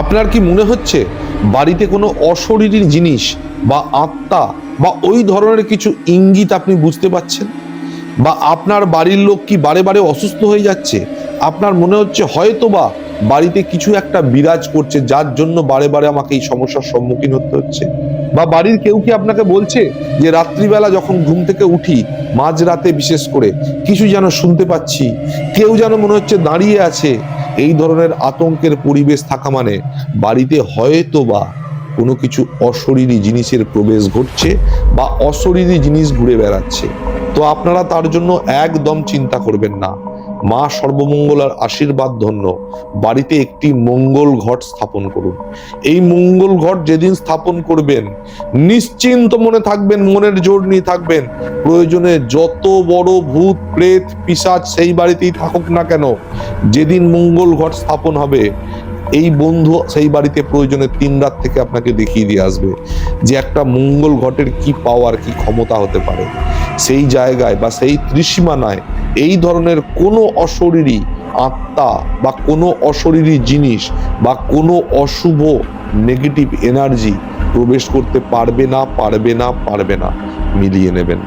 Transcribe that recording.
আপনার কি মনে হচ্ছে বাড়িতে কোনো অশরীরী জিনিস বা আত্মা বা ওই ধরনের কিছু ইঙ্গিত আপনি বুঝতে পাচ্ছেন? বা আপনার বাড়ির লোক কি বারে বারে অসুস্থ হয়ে যাচ্ছে? আপনার মনে হচ্ছে হয়তো বা বাড়িতে কিছু একটা বিরাজ করছে যার জন্য বারে বারে আমাকে এই সমস্যার সম্মুখীন হতে হচ্ছে? বা বাড়ির কেউ কি আপনাকে বলছে যে রাত্রিবেলা যখন ঘুম থেকে উঠি, মাঝরাতে বিশেষ করে, কিছু যেন শুনতে পাচ্ছি, কেউ যেন মনে হচ্ছে দাঁড়িয়ে আছে এই ধরনের আতঙ্কের পরিবেশ থাকা মানে বাড়িতে হয়তো বা কোনো কিছু অশরীরী জিনিসের প্রবেশ ঘটছে বা অশরীরী জিনিস ঘুরে বেড়াচ্ছে। তো আপনারা তার জন্য একদম চিন্তা করবেন না। মা সর্বমঙ্গলার আশীর্বাদ ধন্য। বাড়িতে একটি মঙ্গল ঘট স্থাপন করুন। এই মঙ্গল ঘট যেদিন স্থাপন করবেন, নিশ্চিন্ত মনে থাকবেন, মনের জোর নিয়ে থাকবেন। প্রয়োজনে যত বড় ভূত, প্রেত, পিসাচ সেই বাড়িতেই থাকুক না কেন, যেদিন মঙ্গল ঘট স্থাপন হবে, এই বন্ধু সেই বাড়িতে প্রয়োজনে তিন রাত থেকে আপনাকে দেখিয়ে দিয়ে আসবে যে একটা মঙ্গল ঘটের কি পাওয়ার কি ক্ষমতা হতে পারে। সেই জায়গায় বা সেই ত্রিসীমানায় এই ধরনের কোনো অশরীরী আত্মা বা কোনো অশরীরী জিনিস বা কোনো অশুভ নেগেটিভ এনার্জি প্রবেশ করতে পারবে না পারবে না পারবে না, মিলিয়ে নেবেন।